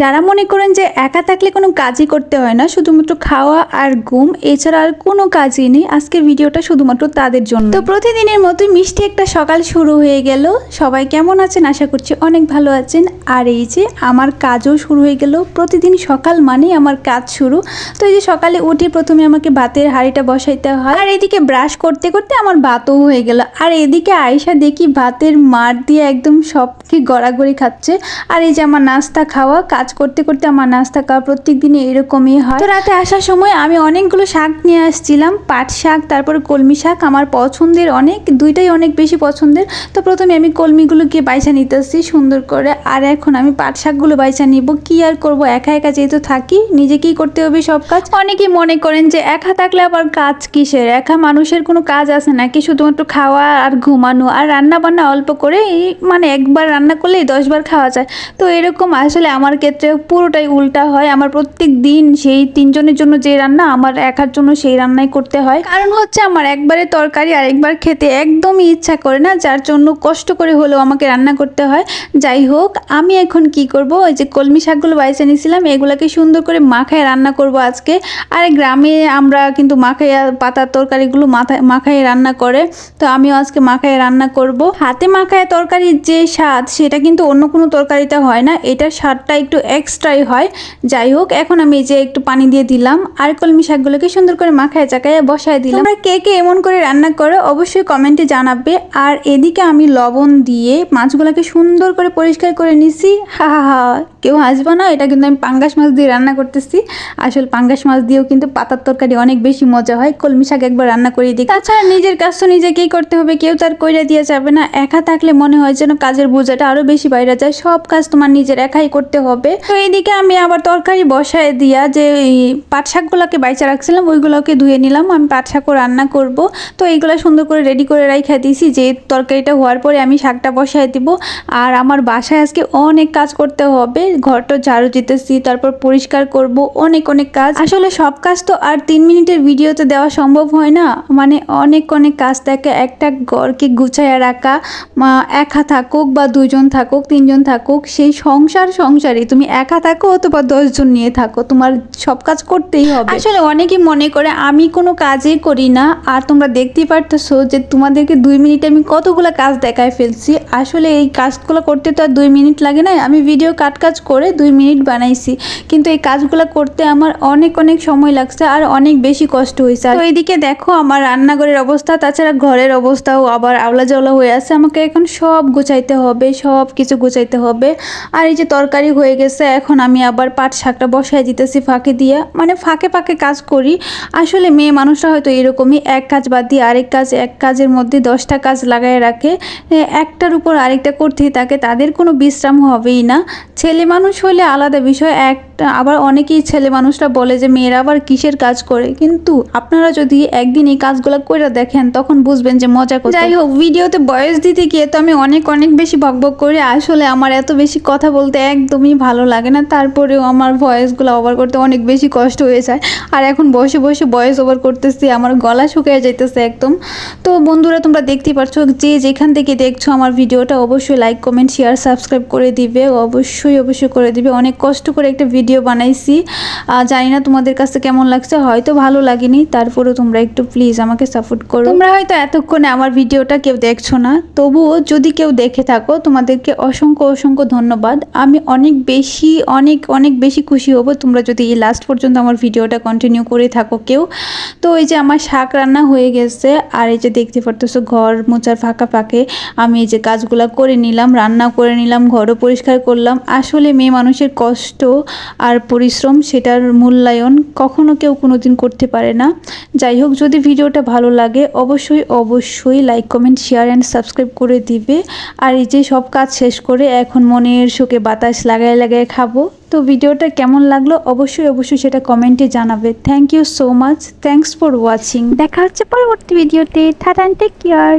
যারা মনে করেন যে একা থাকলে কোনো কাজই করতে হয় না, শুধুমাত্র খাওয়া আর ঘুম, এছাড়া আর কোনো কাজই নেই। আজকের ভিডিওটা শুধুমাত্র তাদের জন্য। তো প্রতিদিনের মতোই মিষ্টি একটা সকাল শুরু হয়ে গেল। সবাই কেমন আছেন? আশা করছি অনেক ভালো আছেন। আর এই যে আমার কাজও শুরু হয়ে গেল। প্রতিদিন সকাল মানেই আমার কাজ শুরু। তো এই যে সকালে উঠে প্রথমে আমাকে ভাতের হাঁড়িটা বসাইতে হয়। আর এদিকে ব্রাশ করতে করতে আমার ভাতও হয়ে গেল। আর এদিকে আয়সা দেখি ভাতের মার দিয়ে একদম সবকে গড়াগড়ি খাচ্ছে। আর এই যে আমার নাস্তা খাওয়া, কাজ করতে করতে আমার নাস্তা খাওয়া প্রত্যেক দিনে এরকমই হয়। তো রাতে আসার সময় আমি অনেকগুলো শাক নিয়ে আসছিলাম, পাট শাক, তারপর কলমি শাক। আমার পছন্দের অনেক, দুইটাই অনেক বেশি পছন্দের। তো প্রথমে আমি কলমিগুলোকে বাইছা নিতেছি সুন্দর করে। আর এখন আমি পাট শাকগুলো বাইছা নিব। কি আর করব? একা একা যেহেতু থাকি, নিজেকেই করতে হবে সব কাজ। অনেকেই মনে করেন যে একা থাকলে আবার কাজ কিসের? একা মানুষের কোনো কাজ আছে নাকি শুধুমাত্র খাওয়া আর ঘুমানো আর রান্না বান্না অল্প করে মানে একবার রান্না করলেই দশবার খাওয়া যায়। তো এরকম আসলে আমার ক্ষেত্রে পুরোটাই উল্টা হয়। আমার প্রত্যেক দিন সেই তিনজনের জন্য যে রান্না, আমার একার জন্য সেই রান্নাই করতে হয়। কারণ হচ্ছে আমার একবারে তরকারি আর একবার খেতে একদমই ইচ্ছা করে না, যার জন্য কষ্ট করে হলেও আমাকে রান্না করতে হয়। যাই হোক, আমি এখন কি করব? ওই যে কলমি শাকগুলো বাইছে নিয়েছিলাম এগুলোকে সুন্দর করে মাখায় রান্না করব আজকে। আর গ্রামে আমরা কিন্তু মাখাইয়া পাতার তরকারিগুলো মাথায় মাখায় রান্না করে। তো আমিও আজকে মাখায় রান্না করব। হাতে মাখায় তরকারির যে স্বাদ, সেটা কিন্তু অন্য কোনো তরকারিতে হয় না। এটার স্বাদটা একটু এক্সট্রাই হয়। যাই হোক, এখন আমি এই যে একটু পানি দিয়ে দিলাম। আর কলমি শাকগুলোকে সুন্দর করে মাখায় চাকায় বসায় দিলাম। তোমরা কে কে এমন করে রান্না করো, অবশ্যই কমেন্টে জানাবে। আর এদিকে আমি লবণ দিয়ে মাছগুলোকে সুন্দর করে পরিষ্কার করে নিছি। হা হা হা। কেউ হাসবে না, এটা কিন্তু আমি পাঙ্গাস মাছ দিয়ে রান্না করতেছি। আসলে পাঙ্গাস মাছ দিয়েও কিন্তু পাতার তরকারি অনেক বেশি মজা হয়। কলমি শাক একবার রান্না করে দিই তাছাড়া নিজের কাজ তো নিজেকেই করতে হবে, কেউ তার কইরা দিয়ে যাবে না। একা থাকলে মনে হয় যেন কাজের বোঝাটা আরও বেশি বাইরে যায়। সব কাজ তোমার নিজের একাই করতে হবে। তো এইদিকে আমি আবার তরকারি বসায় দিয়া যে পাট শাকগুলোকে বাইচা রাখছিলাম, ওইগুলোকে ধুয়ে নিলাম। আমি পাট শাকও রান্না করব। তো এইগুলো সুন্দর করে রেডি করে রাইখা দিয়েছি যে তরকারিটা হওয়ার পরে আমি শাকটা বসায় দিব। আর আমার বাসায় আজকে অনেক কাজ করতে হবে। ঘরটা ঝাড়ু দিতেছি, তারপর পরিষ্কার করব, অনেক অনেক কাজ। আসলে সব কাজ তো আর তিন মিনিটের ভিডিওতে দেওয়া সম্ভব হয় না। মানে অনেক অনেক কাজ থাকে, একটা ঘরকে গুছাইয়া রাখা। একা থাকুক বা দুজন থাকুক, তিনজন থাকুক, সেই সংসার সংসারে তুমি একা থাকো অথবা দশজন নিয়ে থাকো, তোমার সব কাজ করতেই হবে। আসলে অনেকেই মনে করে, আমি কোনো কাজই করি না। আর তোমরা দেখতেই পারতেছো যে তোমাদেরকে দুই মিনিটে আমি কতগুলো কাজ দেখায় ফেলছি। আসলে এই কাজগুলো করতে তো আর দুই মিনিট লাগে না আমি ভিডিও কাট কাজ করে দুই মিনিট বানাইছি। কিন্তু এই কাজগুলো করতে আমার অনেক অনেক সময় লাগছে আর অনেক বেশি কষ্ট হয়েছে তো এইদিকে দেখো আমার রান্নাঘরের অবস্থা, তাছাড়া ঘরের অবস্থাও আবার আওলা জাওলা হয়ে আছে। আমাকে এখন সব গুছাইতে হবে, সব কিছু গোছাইতে হবে। আর এই যে তরকারি হয়ে গেছে, এখন আমি আবার পাট শাকটা বসাই দিতেছি ফাঁকে দিয়ে। মানে ফাঁকে ফাঁকে কাজ করি। আসলে মেয়ে মানুষরা হয়তো এরকমই এক কাজ বাদ দিয়ে আরেক কাজ, এক কাজের মধ্যে দশটা কাজ লাগাই রাখে। একটার উপর আরেকটা করতেই থাকে, তাদের কোনো বিশ্রাম হবেই না। ছেলে মানুষ হলে আলাদা বিষয় একটা আবার অনেকেই ছেলে মানুষরা বলে যে মেয়েরা আবার কিসের কাজ করে? কিন্তু আপনারা যদি একদিন এই কাজগুলো করে দেখেন, তখন বুঝবেন যে মজা করতে যাই হোক, ভিডিওতে বয়স দিতে গিয়ে তো আমি অনেক অনেক বেশি বকবক করি। আসলে আমার এত বেশি কথা বলতে একদমই ভালো লাগে না। তারপরেও আমার ভয়েসগুলো ওভার করতে অনেক বেশি কষ্ট হয়ে যায়। আর এখন বসে বসে ভয়েস ওভার করতেছি, আমার গলা শুকিয়ে যাইতেছে একদম। তো বন্ধুরা, তোমরা দেখতেই পাচ্ছ যে যেখান থেকে দেখছ আমার ভিডিওটা, অবশ্যই লাইক কমেন্ট শেয়ার সাবস্ক্রাইব করে দিবে। অবশ্যই অবশ্যই করে দিবে। অনেক কষ্ট করে একটা ভিডিও বানাইছি। আহ, জানি না তোমাদের কাছে কেমন লাগছে হয়তো ভালো লাগেনি তারপরেও তোমরা একটু প্লিজ আমাকে সাপোর্ট করো। তোমরা হয়তো এতক্ষণে আমার ভিডিওটা কেউ দেখছ না তবুও যদি কেউ দেখে থাকো তোমাদেরকে অসংখ্য অসংখ্য ধন্যবাদ। আমি অনেক বেশি অনেক অনেক বেশি খুশি হব তোমরা যদি এই লাস্ট পর্যন্ত আমার ভিডিওটা কন্টিনিউ করে থাকো কেউ। তো এই যে আমার শাক রান্না হয়ে গেছে আর এই যে দেখতে পারতেছো ঘর মোচার ফাঁকা ফাঁকে আমি এই যে কাজগুলো করে নিলাম রান্না করে নিলাম ঘরও পরিষ্কার করলাম। আসলে মেয়ে মানুষের কষ্ট আর পরিশ্রম সেটার মূল্যায়ন কখনো কেউ কোনোদিন করতে পারে না। যাই হোক, যদি ভিডিওটা ভালো লাগে, অবশ্যই অবশ্যই like comment share and subscribe করে দিবে। আর এই যে সব কাজ শেষ করে এখন মনের সুখে বাতাস লাগায় লাগায় খাব। তো ভিডিওটা কেমন লাগল? অবশ্যই অবশ্যই সেটা কমেন্টে জানাবে। Thank you so much thanks for watching দেখা হচ্ছে পরবর্তী ভিডিওতে। Tata take care